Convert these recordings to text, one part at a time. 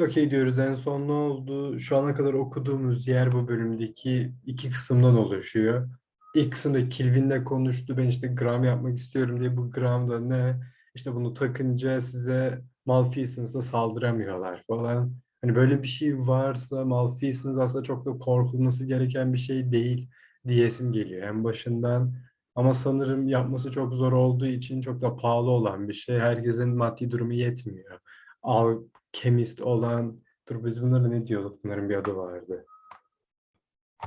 Okey diyoruz. En son ne oldu? Şu ana kadar okuduğumuz yer bu bölümdeki iki kısımdan oluşuyor. İlk kısımda Kilvin'le konuştu. Ben işte gram yapmak istiyorum diye. Bu gram da ne? İşte bunu takınca size Malfeasors'a saldıramıyorlar falan. Hani böyle bir şey varsa Malfeasors aslında çok da korkulması gereken bir şey değil diyesim geliyor en başından. Ama sanırım yapması çok zor olduğu için çok da pahalı olan bir şey. Herkesin maddi durumu yetmiyor. Al kemist olan dur biz bunlara ne diyorduk? Bunların bir adı vardı.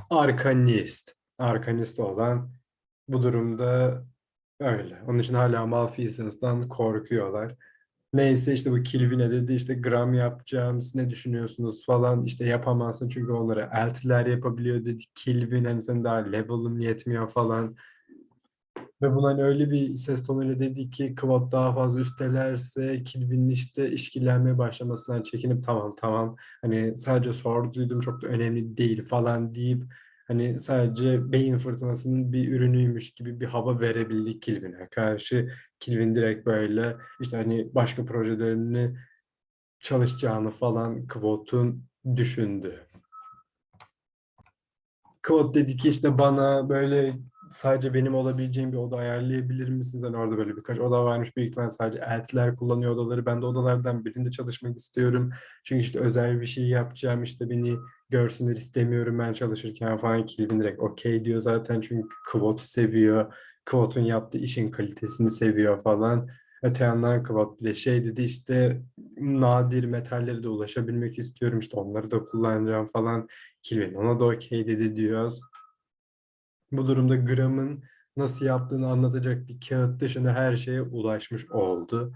Arkanist. Arkanist olan bu durumda öyle. Onun için hala Malfeasors'tan korkuyorlar. Neyse işte bu Kilvin'e dedi işte gram yapacağım siz ne düşünüyorsunuz falan işte yapamazsın çünkü onları eltiler yapabiliyor dedi Kilvin hani senin daha level'ın yetmiyor falan. Ve buna hani öyle bir ses tonuyla dedi ki Kıvat daha fazla üstelerse Kilvin'in işte işkillenmeye başlamasından çekinip tamam tamam hani sadece sorduydum çok da önemli değil falan deyip hani sadece beyin fırtınasının bir ürünüymüş gibi bir hava verebildik Kilvin'e karşı. Kilvin direkt böyle işte hani başka projelerini çalışacağını falan Kvot'un düşündü. Kvot dedi ki işte bana böyle sadece benim olabileceğim bir oda ayarlayabilir misiniz? Hani orada böyle birkaç oda varmış. Büyük ihtimalle sadece eltiler kullanıyor odaları. Ben de odalardan birinde çalışmak istiyorum. Çünkü işte özel bir şey yapacağım. İşte beni görsünler istemiyorum ben çalışırken falan. Kilvin direkt okey diyor zaten. Çünkü Kvot'u seviyor. Kvot'un yaptığı işin kalitesini seviyor falan. Öte yandan Kvot bir de şey dedi işte nadir metallere de ulaşabilmek istiyorum. İşte onları da kullanacağım falan. Kilvin ona da okey dedi diyoruz. Bu durumda gramın nasıl yaptığını anlatacak bir kağıt dışında her şeye ulaşmış oldu.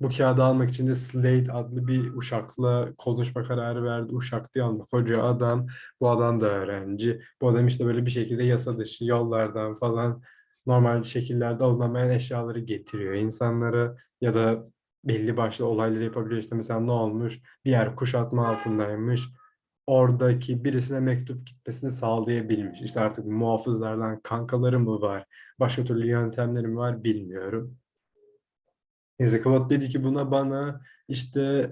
Bu kağıdı almak için de Slade adlı bir uşakla konuşma kararı verdi. Uşak diyor ama koca adam. Bu adam da öğrenci. Bu adam işte böyle bir şekilde yasa dışı yollardan falan normal şekillerde alınamayan eşyaları getiriyor insanlara ya da belli başlı olayları yapabiliyor. İşte mesela ne olmuş? Bir yer kuşatma altındaymış oradaki birisine mektup gitmesini sağlayabilmiş. İşte artık muhafızlardan kankaları mı var, başka türlü yöntemleri mi var bilmiyorum. Neyse Kıvat dedi ki buna bana işte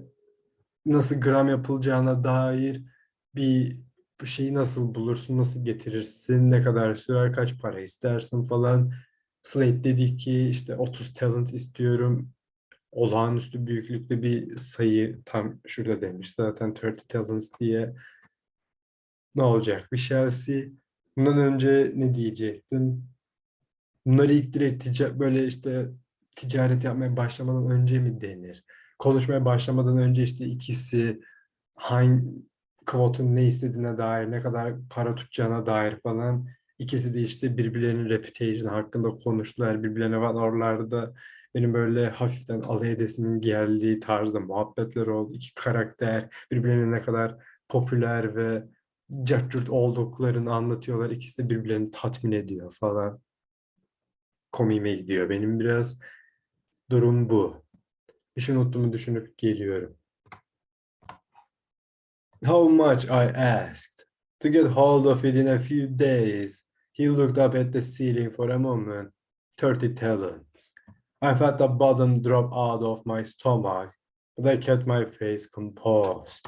nasıl gram yapılacağına dair bir şeyi nasıl bulursun, nasıl getirirsin, ne kadar sürer, kaç para istersin falan. Slate dedi ki işte 30 talent istiyorum. Olağanüstü büyüklükte bir sayı tam şurada demiş zaten 30 talents diye. Ne olacak? Bir Chelsea. Bundan önce ne diyecektim? Bunları ilk direkt tica- böyle işte ticaret yapmaya başlamadan önce mi denir? Konuşmaya başlamadan önce işte ikisi hangi Kvot'un ne istediğine dair, ne kadar para tutacağına dair falan ikisi de işte birbirlerinin reputation hakkında konuştular. Birbirlerine falan oralarda benim böyle hafiften alay edesimin geldiği tarzda muhabbetler oldu. İki karakter birbirlerine ne kadar popüler ve cart olduklarını anlatıyorlar. İkisi de birbirlerini tatmin ediyor falan. Komiğime gidiyor. Benim biraz durum bu. Bir şey unuttuğumu düşünüp geliyorum. How much I asked. To get hold of it in a few days. He looked up at the ceiling for a moment. Thirty talents. I felt the bottom drop out of my stomach, but I kept my face composed.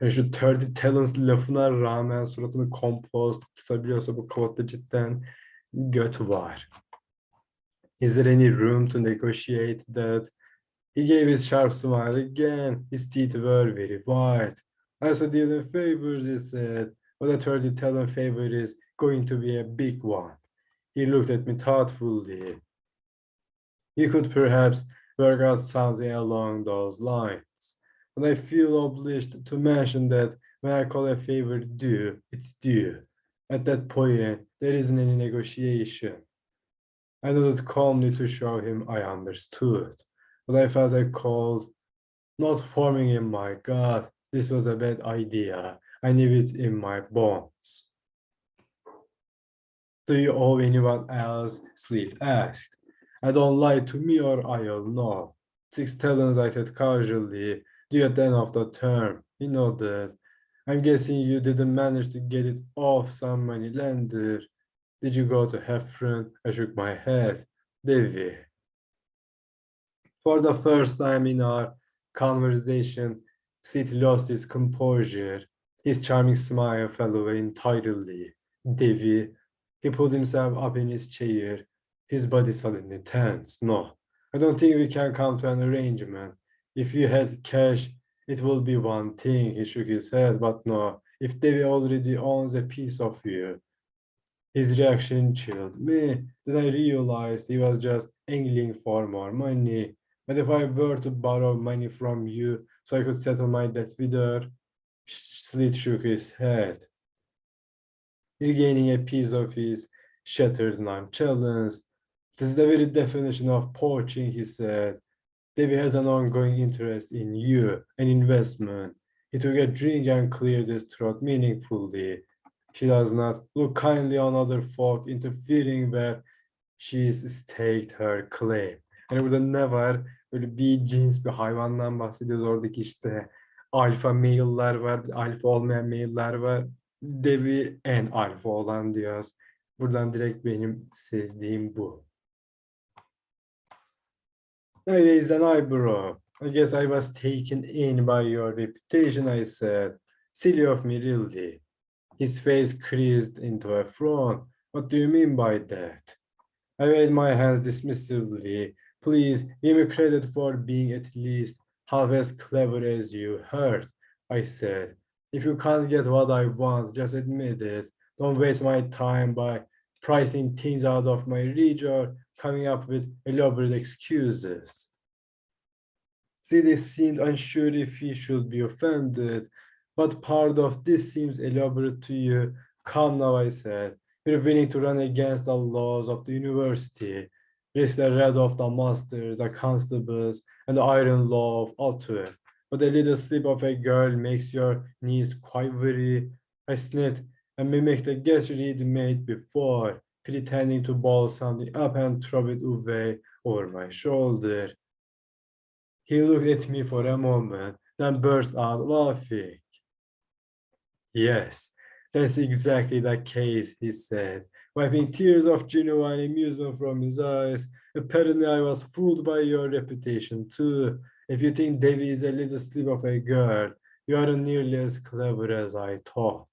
Yani şu 30 talents lafına rağmen suratını composed tutabiliyorsa bu kavatta cidden göt var. Is there any room to negotiate that? He gave his sharp smile again. His teeth were very white. I also did him favors, he said, but a 30 talent favor is going to be a big one. He looked at me thoughtfully. You could perhaps work out something along those lines. But I feel obliged to mention that when I call a favor due, it's due. At that point, there isn't any negotiation. I nodded calmly to show him I understood, but I felt a cold not forming in my gut. This was a bad idea. I knew it in my bones. Do you owe anyone else? Sleep asked. I don't lie to me or I'll know. Six talents, I said casually. Due at the end of the term. He nodded. I'm guessing you didn't manage to get it off some money lender. Did you go to Heffron? I shook my head. Devi. For the first time in our conversation, Sid lost his composure. His charming smile fell away entirely. Devi, he pulled himself up in his chair, his body suddenly tense. No, I don't think we can come to an arrangement. If you had cash, it would be one thing. He shook his head, but no, if Devi already owns a piece of you. His reaction chilled me. Then I realized he was just angling for more money. But if I were to borrow money from you so I could settle my debt with her, Slit shook his head. Regaining a piece of his shattered nonchalance. This is the very definition of poaching, he said. Debbie has an ongoing interest in you, an investment. He took a drink and cleared his throat meaningfully. She does not look kindly on other folk interfering where she's staked her claim. Yani burada ne var? Böyle bir cins bir hayvandan bahsediyoruz. Oradaki işte alfa male'lar var, alfa olmayan male'lar var. Devi en alfa olan diyoruz. Buradan direkt benim sezdiğim bu. I raised an eyebrow. I guess I was taken in by your reputation, I said. Silly of me, really. His face creased into a frown. What do you mean by that? I waved my hands dismissively. Please give me credit for being at least half as clever as you heard, I said. If you can't get what I want, just admit it. Don't waste my time by pricing things out of my reach or coming up with elaborate excuses. Sidney seemed unsure if he should be offended. What part of this seems elaborate to you? Come now, I said. You're willing to run against the laws of the university, risk the wrath of the masters, the constables, and the iron law of Altuve. But a little slip of a girl makes your knees quite weary. I sniffed and mimicked the gesture he'd made before, pretending to ball something up and throw it away over my shoulder. He looked at me for a moment, then burst out laughing. Yes, that's exactly the case, he said, wiping tears of genuine amusement from his eyes. Apparently, I was fooled by your reputation too. If you think Devi is a little slip of a girl, you aren't nearly as clever as I thought.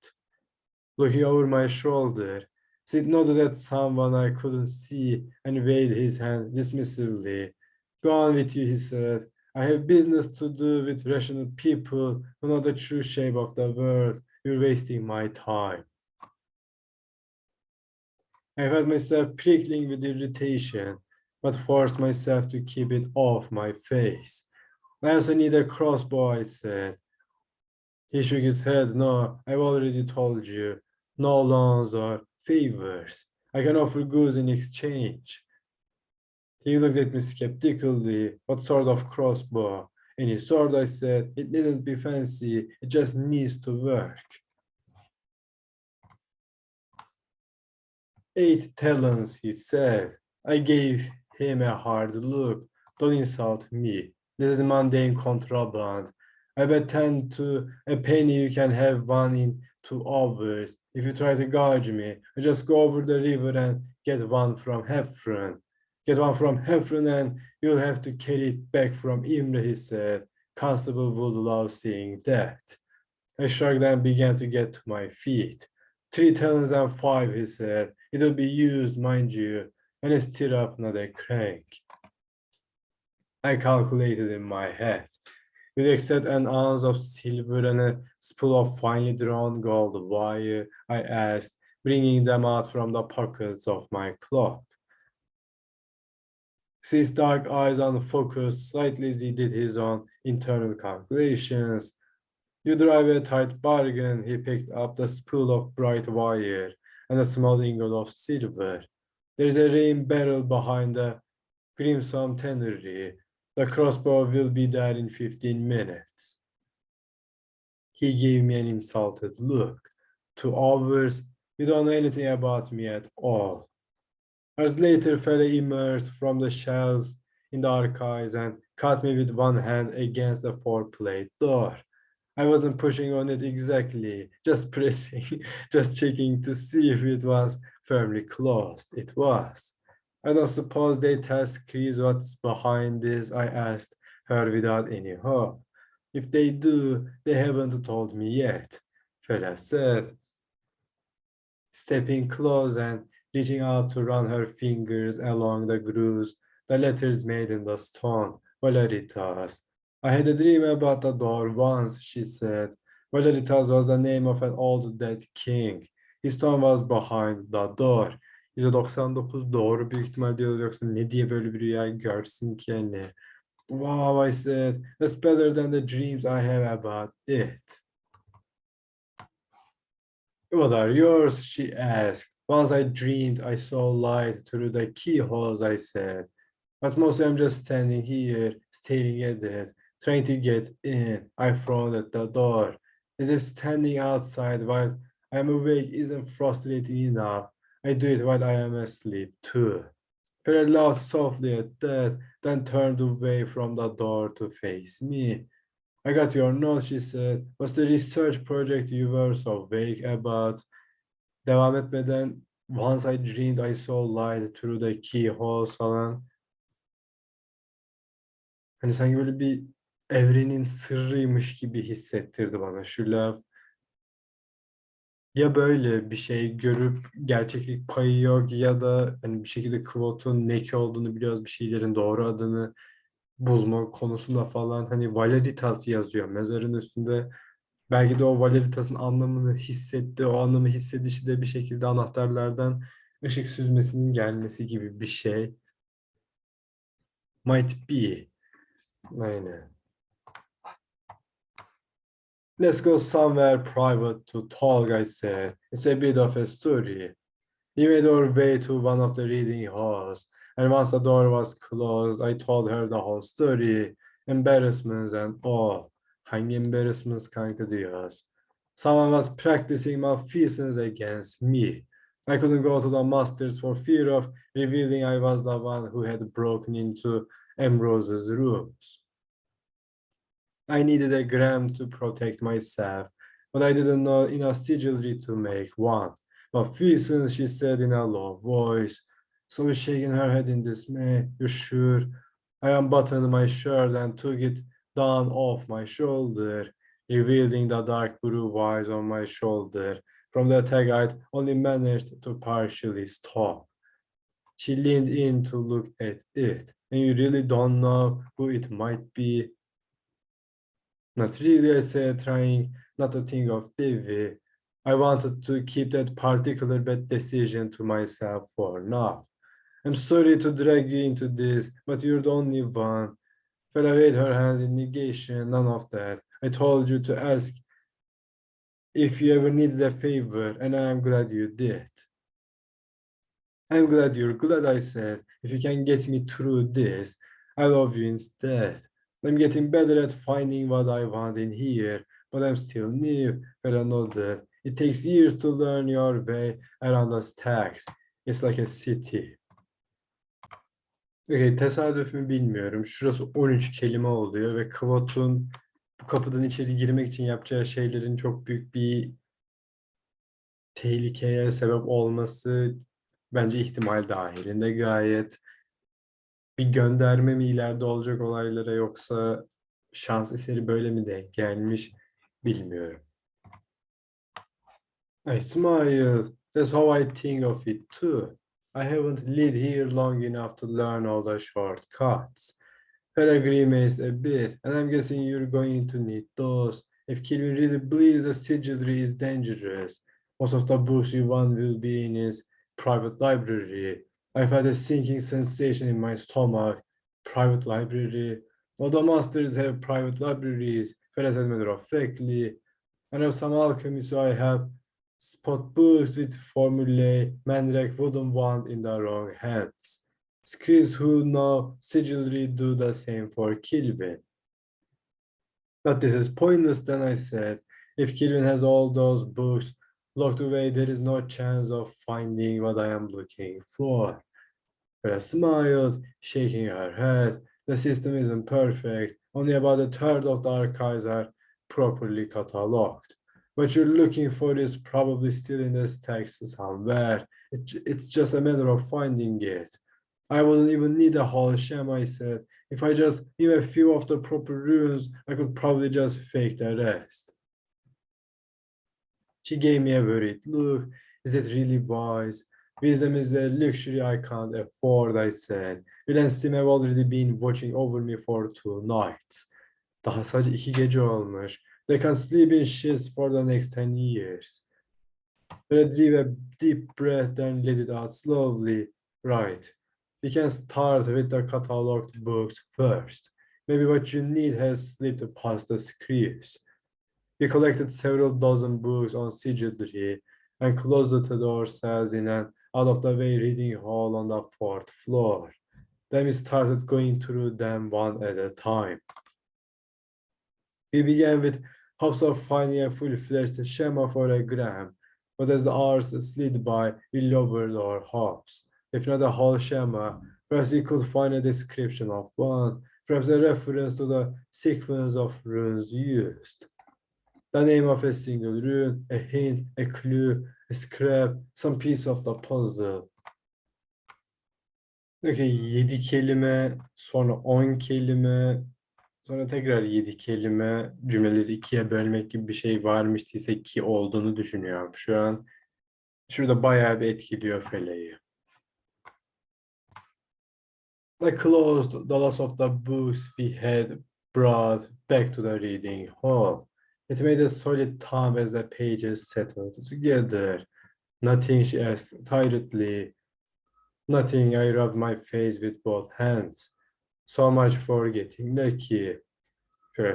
Looking over my shoulder, Sid noted at someone I couldn't see and waved his hand dismissively. Go on with you, he said. I have business to do with rational people who know the true shape of the world. You're wasting my time. I felt myself prickling with irritation, but forced myself to keep it off my face. I also need a crossbow, I said. He shook his head. No, I've already told you. No loans or favors. I can offer goods in exchange. He looked at me skeptically. What sort of crossbow? Any sword, I said. It needn't be fancy. It just needs to work. Eight talents, he said. I gave him a hard look. Don't insult me. This is mundane contraband. I bet 10 to a penny you can have one in two hours. If you try to gouge me, I just go over the river and get one from Heffron. Get one from Heffron and you'll have to carry it back from Imre, he said. Constable would love seeing that. I shrugged and began to get to my feet. Three talents and five, he said. It'll be used, mind you, and a stirrup, not a crank. I calculated in my head. With except an ounce of silver and a spool of finely drawn gold wire, I asked, bringing them out from the pockets of my cloak. His dark eyes unfocused slightly as he did his own internal calculations. You drive a tight bargain, he picked up the spool of bright wire and a small ingot of silver. There's a rain barrel behind the crimson tannery. The crossbow will be there in 15 minutes. He gave me an insulted look. Two hours, you don't know anything about me at all. As later fella emerged from the shelves in the archives and caught me with one hand against a four-plate door. I wasn't pushing on it exactly, just pressing, just checking to see if it was firmly closed. It was. I don't suppose they tell Screes what's behind this, I asked her without any hope. If they do, they haven't told me yet. Fela said, stepping close and reaching out to run her fingers along the grooves, the letters made in the stone, Valeritas. I had a dream about the door once, she said. Valeritas was the name of an old dead king. His tomb was behind the door. %99 doğru büyük ihtimal diyoruz yoksa ne diye böyle bir rüya görsün ki yani. Wow, I said, that's better than the dreams I have about it. What are yours? She asked. Once I dreamed I saw light through the keyholes, I said. But mostly I'm just standing here, staring at it, trying to get in. I frowned at the door, as if standing outside while I'm awake isn't frustrating enough. I do it while I am asleep too. Perry laughed softly at that, then turned away from the door to face me. I got your note, she said. What's the research project you were so vague about? Devam etmeden once I dreamed I saw light through the keyholes falan. Hani sanki böyle bir evrenin sırrıymış gibi hissettirdi bana şu laf. Ya böyle bir şey görüp gerçeklik payı yok ya da hani bir şekilde Quote'un ne ki olduğunu biliyoruz bir şeylerin doğru adını bulma konusunda falan hani Valeritas yazıyor mezarın üstünde. Belki de o Valeritas'ın anlamını hissetti. O anlamı hissedişi de bir şekilde anahtarlardan ışık süzmesinin gelmesi gibi bir şey. Might be. Aynen. Let's go somewhere private to talk, I said. It's a bit of a story. We made our way to one of the reading halls, and once the door was closed, I told her the whole story, embarrassments and all. Hangi embarrassments kanka diyoruz. Someone was practicing malfeasance against me. I couldn't go to the masters for fear of revealing I was the one who had broken into Ambrose's rooms. I needed a gram to protect myself, but I didn't know enough sigilry to make one. Malfeasance, she said in a low voice. So shaking her head in dismay, you sure? I unbuttoned my shirt and took it down off my shoulder, revealing the dark blue eyes on my shoulder. From the attack, I'd only managed to partially stop. She leaned in to look at it, and you really don't know who it might be. Not really, I said, trying not to think of Davy. I wanted to keep that particular bad decision to myself for now. I'm sorry to drag you into this, but you're the only one. Fella waved her hands in negation, none of that. I told you to ask if you ever needed a favor, and I'm glad you did. I'm glad you're glad, I said. If you can get me through this, I love you instead. I'm getting better at finding what I want in here, but I'm still new. Fella nodded. It takes years to learn your way around the stacks. It's like a city. Okay, tesadüf mü bilmiyorum. Şurası 13 kelime oluyor ve Kvot'un bu kapıdan içeri girmek için yapacağı şeylerin çok büyük bir tehlikeye sebep olması bence ihtimal dahilinde gayet bir gönderme mi ileride olacak olaylara yoksa şans eseri böyle mi denk gelmiş bilmiyorum. I smiled. That's how I think of it too. I haven't lived here long enough to learn all the shortcuts. Peregrine grimaced a bit, and I'm guessing you're going to need those. If Kilvin really believes that sigilry is dangerous, most of the books you want will be in his private library. I've had a sinking sensation in my stomach. Private library. All the masters have private libraries, as a matter of factly. I know some alchemists so I have spot books with formulae Mandrake wouldn't want in the wrong hands. Screws who know sigilry do the same for Kilvin. But this is pointless, then I said. If Kilvin has all those books locked away, there is no chance of finding what I am looking for. Vera smiled, shaking her head. The system isn't perfect. Only about a third of the archives are properly catalogued. What you're looking for is probably still in this text somewhere. It's, it's just a matter of finding it. I wouldn't even need a whole sham, I said. If I just knew a few of the proper runes, I could probably just fake the rest. She gave me a worried look. Is it really wise? Wisdom is a luxury I can't afford, I said. Will and Sim have already been watching over me for two nights. Daha sadece iki gece olmuş. They can sleep in shifts for the next 10 years. But I drew a deep breath and let it out slowly. Right. We can start with the cataloged books first. Maybe what you need has slipped past the screws. We collected several dozen books on sigilry and closed the door cells in an out-of-the-way reading hall on the fourth floor. Then we started going through them one at a time. We began with hopes of finding a full-fledged schema for a gram, but as the hours slid by, we lowered our hopes. If not a whole schema, perhaps we could find a description of one, perhaps a reference to the sequence of runes used. The name of a single rune, a hint, a clue, a scrap, some piece of the puzzle. Okay, 7 kelime, sonra 10 kelime, sonra tekrar 7 kelime, cümleleri ikiye bölmek gibi bir şey varmış değilse ki olduğunu düşünüyorum şu an. Şurada bayağı bir etkiliyor feleği. I closed the of the books we had brought back to the reading hall. It made a solid thump as the pages settled together. Nothing, she asked uh, tiredly. Nothing, I rubbed my face with both hands. So much for getting lucky.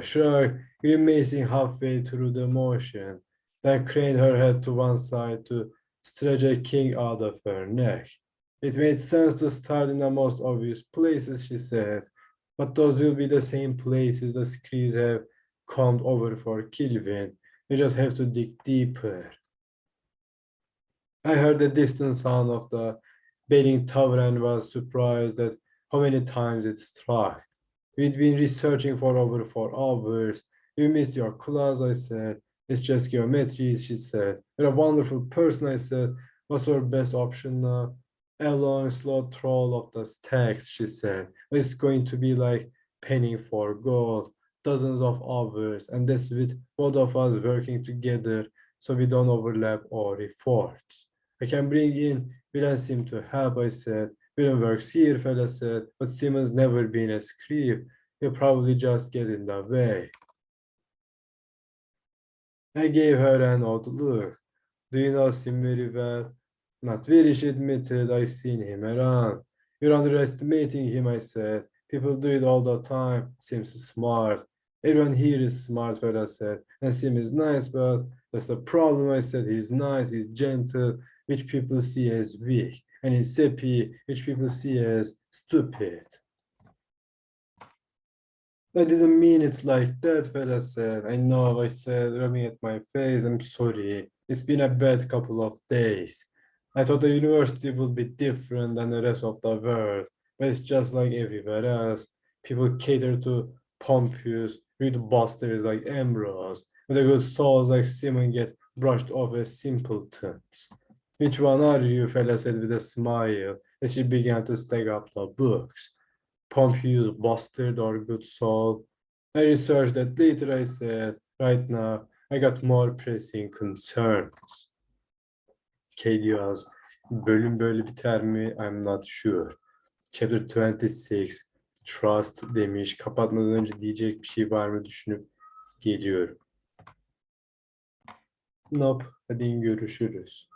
Shrug, grimacing halfway through the motion, then craned her head to one side to stretch a king out of her neck. It made sense to start in the most obvious places, she said, but those will be the same places the screws have combed over for Kilvin. You just have to dig deeper. I heard the distant sound of the bailing tower and was surprised at how many times it struck. We'd been researching for over four hours. You missed your class, I said. It's just geometry, she said. You're a wonderful person, I said. What's our best option now? A long, slow troll of the text, she said. It's going to be like penning for gold, dozens of hours, and that's with both of us working together so we don't overlap our efforts. I can bring in Will and Sim to help, I said. Willem works here, fella said, but Simon's never been a scribe. He'll probably just get in the way. I gave her an odd look. Do you know Sim very well? Not very, she admitted. I've seen him around. You're underestimating him, I said. People do it all the time. Sim's smart. Everyone here is smart, fella said. And Sim is nice, but that's a problem, I said. He's nice, he's gentle, which people see as weak. And he's sippy, which people see as stupid. I didn't mean it like that, fella said. I know, I said, rubbing at my face. I'm sorry. It's been a bad couple of days. I thought the university would be different than the rest of the world, but it's just like everywhere else. People cater to Pompeius, read busters like Ambrose, with the good souls like Simon get brushed off as simpletons. Which one are you, fella said with a smile as she began to stack up the books. Pompeius bastard or good soul. I researched that later, I said. Right now, I got more pressing concerns. Yaz. Bölüm böyle biter mi? I'm not sure. Chapter 26. Trust demiş. Kapatmadan önce diyecek bir şey var mı düşünüp geliyorum. Nope. Hadi görüşürüz.